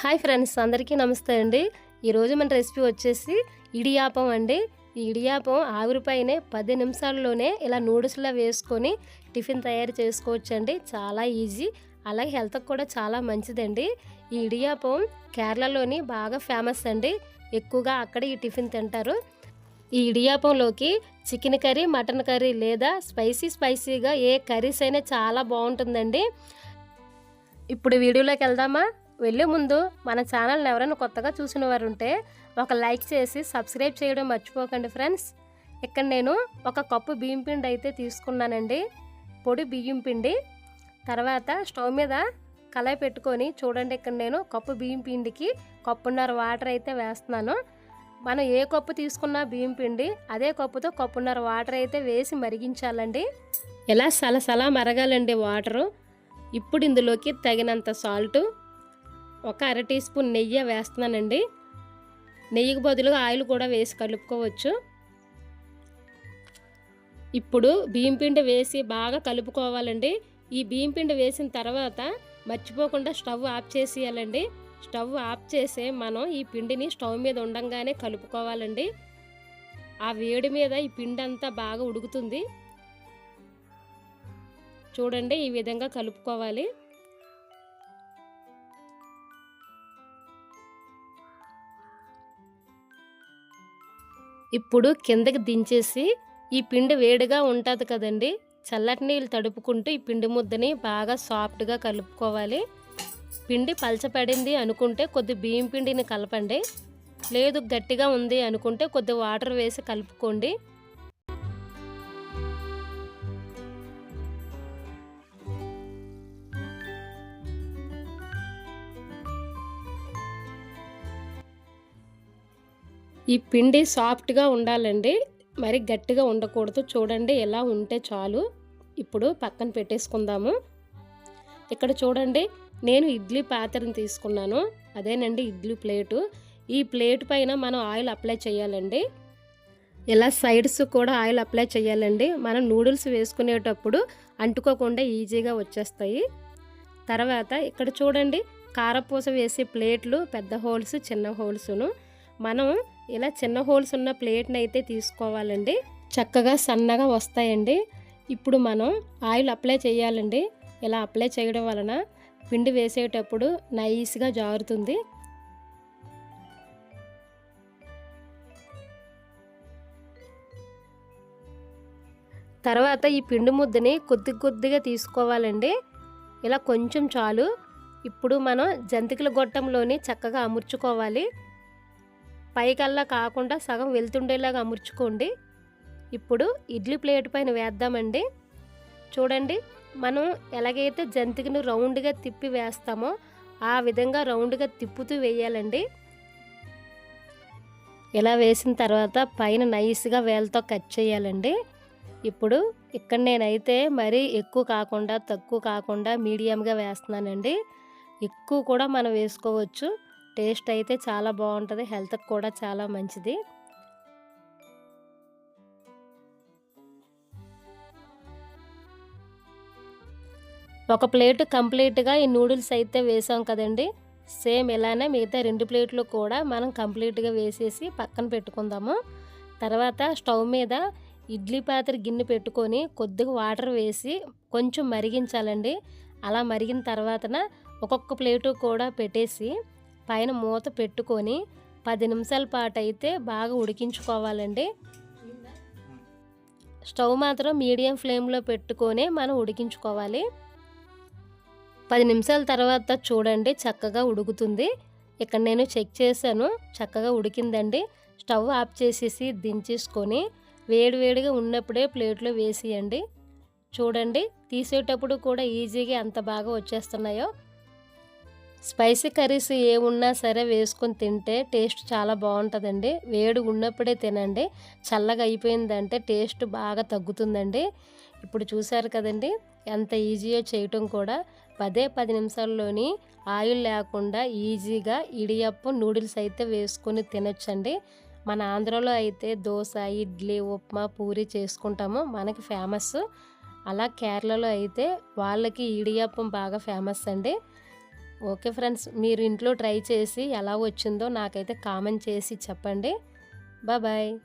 Hi friends అందరికీ నమస్తే అండి. ఈరోజు మన రెసిపీ వచ్చేసి ఇడియాపం అండి. ఈ ఇడియాపం ఆవిరిపైనే పది నిమిషాల్లోనే ఇలా నూడిల్స్లా వేసుకొని టిఫిన్ తయారు చేసుకోవచ్చండి. చాలా ఈజీ అలాగే హెల్త్కి కూడా చాలా మంచిదండి. ఈ ఇడియాపం కేరళలోని బాగా ఫేమస్ అండి. ఎక్కువగా అక్కడ ఈ టిఫిన్ తింటారు. ఈ ఇడియాపంలోకి చికెన్ కర్రీ మటన్ కర్రీ లేదా స్పైసీ స్పైసీగా ఏ కర్రీస్ అయినా చాలా బాగుంటుందండి. ఇప్పుడు వీడియోలోకి వెళ్దామా? వెళ్ళే ముందు మన ఛానల్ని ఎవరైనా కొత్తగా చూసిన వారు ఉంటే ఒక లైక్ చేసి సబ్స్క్రైబ్ చేయడం మర్చిపోకండి ఫ్రెండ్స్. ఇక్కడ నేను ఒక కప్పు బియ్యం పిండి అయితే తీసుకున్నానండి. పొడి బియ్యం పిండి. తర్వాత స్టవ్ మీద కళాయి పెట్టుకొని చూడండి ఇక్కడ నేను కప్పు బియ్యం పిండికి కప్పున్నర వాటర్ అయితే వేస్తున్నాను. మనం ఏ కప్పు తీసుకున్నా బియ్యం పిండి అదే కప్పుతో కప్పున్నర వాటర్ అయితే వేసి మరిగించాలండి. ఇలా సలసలా మరగాలండి వాటరు? ఇప్పుడు ఇందులోకి తగినంత సాల్టు ఒక అర టీ స్పూన్ నెయ్యి వేస్తున్నానండి. నెయ్యికి బదులుగా ఆయిల్ కూడా వేసి కలుపుకోవచ్చు. ఇప్పుడు బియ్యం పిండి వేసి బాగా కలుపుకోవాలండి. ఈ బియ్యం పిండి వేసిన తర్వాత మర్చిపోకుండా స్టవ్ ఆఫ్ చేసేయాలండి. స్టవ్ ఆఫ్ చేసే మనం ఈ పిండిని స్టవ్ మీద ఉండంగానే కలుపుకోవాలండి. ఆ వేడి మీద ఈ పిండి అంతా బాగా ఉడుకుతుంది. చూడండి ఈ విధంగా కలుపుకోవాలి. ఇప్పుడు కిందకి దించేసి ఈ పిండి వేడిగా ఉంటుంది కదండి చల్లటి నీళ్ళు తడుపుకుంటూ ఈ పిండి ముద్దని బాగా సాఫ్ట్గా కలుపుకోవాలి. పిండి పలచపడింది అనుకుంటే కొద్ది బియ్యం పిండిని కలపండి. లేదు గట్టిగా ఉంది అనుకుంటే కొద్ది వాటర్ వేసి కలుపుకోండి. ఈ పిండి సాఫ్ట్గా ఉండాలండి. మరి గట్టిగా ఉండకూడదు. చూడండి ఎలా ఉంటే చాలు. ఇప్పుడు పక్కన పెట్టేసుకుందాము. ఇక్కడ చూడండి నేను ఇడ్లీ పాత్రను తీసుకున్నాను. అదేనండి ఇడ్లీ ప్లేటు. ఈ ప్లేట్ పైన మనం ఆయిల్ అప్లై చేయాలండి. ఇలా సైడ్స్ కూడా ఆయిల్ అప్లై చేయాలండి. మనం నూడిల్స్ వేసుకునేటప్పుడు అంటుకోకుండా ఈజీగా వచ్చేస్తాయి. తర్వాత ఇక్కడ చూడండి కారపూస వేసే ప్లేట్లు పెద్ద హోల్స్ చిన్న హోల్స్ను. మనం ఇలా చిన్న హోల్స్ ఉన్న ప్లేట్ని అయితే తీసుకోవాలండి. చక్కగా సన్నగా వస్తాయండి. ఇప్పుడు మనం ఆయిల్ అప్లై చేయాలండి. ఇలా అప్లై చేయడం వలన పిండి వేసేటప్పుడు నైస్గా జారుతుంది. తర్వాత ఈ పిండి ముద్దని కొద్ది కొద్దిగా తీసుకోవాలండి. ఇలా కొంచెం చాలు. ఇప్పుడు మనం జంతికల గొట్టంలోని చక్కగా అమర్చుకోవాలి. పైకల్లా కాకుండా సగం వెళ్తుండేలాగా అమర్చుకోండి. ఇప్పుడు ఇడ్లీ ప్లేట్ పైన వేద్దామండి. చూడండి మనం ఎలాగైతే జంతికను రౌండ్గా తిప్పి వేస్తామో ఆ విధంగా రౌండ్గా తిప్పుతూ వేయాలండి. ఇలా వేసిన తర్వాత పైన నైస్గా వేలతో కట్ చేయాలండి. ఇప్పుడు ఇక్కడ నేనైతే మరీ ఎక్కువ కాకుండా తక్కువ కాకుండా మీడియంగా వేస్తున్నానండి. ఎక్కువ కూడా మనం వేసుకోవచ్చు. టేస్ట్ అయితే చాలా బాగుంటుంది హెల్త్కి కూడా చాలా మంచిది. ఒక ప్లేట్ కంప్లీట్గా ఈ నూడిల్స్ అయితే వేసాం కదండి. సేమ్ ఇలానే మిగతా రెండు ప్లేట్లు కూడా మనం కంప్లీట్గా వేసేసి పక్కన పెట్టుకుందాము. తర్వాత స్టవ్ మీద ఇడ్లీ పాత్ర గిన్నె పెట్టుకొని కొద్దిగా వాటర్ వేసి కొంచెం మరిగించాలండి. అలా మరిగిన తర్వాతన ఒక్కొక్క ప్లేటు కూడా పెట్టేసి పైన మూత పెట్టుకొని పది నిమిషాల పాటు అయితే బాగా ఉడికించుకోవాలండి. స్టవ్ మాత్రం మీడియం ఫ్లేమ్లో పెట్టుకొని మనం ఉడికించుకోవాలి. పది నిమిషాల తర్వాత చూడండి చక్కగా ఉడుకుతుంది. ఇక్కడ నేను చెక్ చేశాను చక్కగా ఉడికిందండి. స్టవ్ ఆఫ్ చేసేసి దించేసుకొని వేడివేడిగా ఉన్నప్పుడే ప్లేట్లో వేసేయండి. చూడండి తీసేటప్పుడు కూడా ఈజీగా ఎంత బాగా వచ్చేస్తున్నాయో. స్పైసీ కర్రీస్ ఏ ఉన్నా సరే వేసుకొని తింటే టేస్ట్ చాలా బాగుంటుందండి. వేడి ఉన్నప్పుడే తినండి. చల్లగా అయిపోయిందంటే టేస్ట్ బాగా తగ్గుతుందండి. ఇప్పుడు చూశారు కదండి ఎంత ఈజీయో చేయటం కూడా. పదే పది నిమిషాల్లోని ఆయిల్ లేకుండా ఈజీగా ఇడియప్పం నూడిల్స్ అయితే వేసుకొని తినొచ్చండి. మన ఆంధ్రలో అయితే దోశ ఇడ్లీ ఉప్మా పూరి చేసుకుంటాము. మనకి ఫేమస్ అలా కేరళలో అయితే వాళ్ళకి ఇడియప్పం బాగా ఫేమస్ అండి ఓకే ఫ్రెండ్స్ మీరు ఇంట్లో ట్రై చేసి ఎలా వచ్చిందో నాకైతే కామెంట్ చేసి చెప్పండి. బాయ్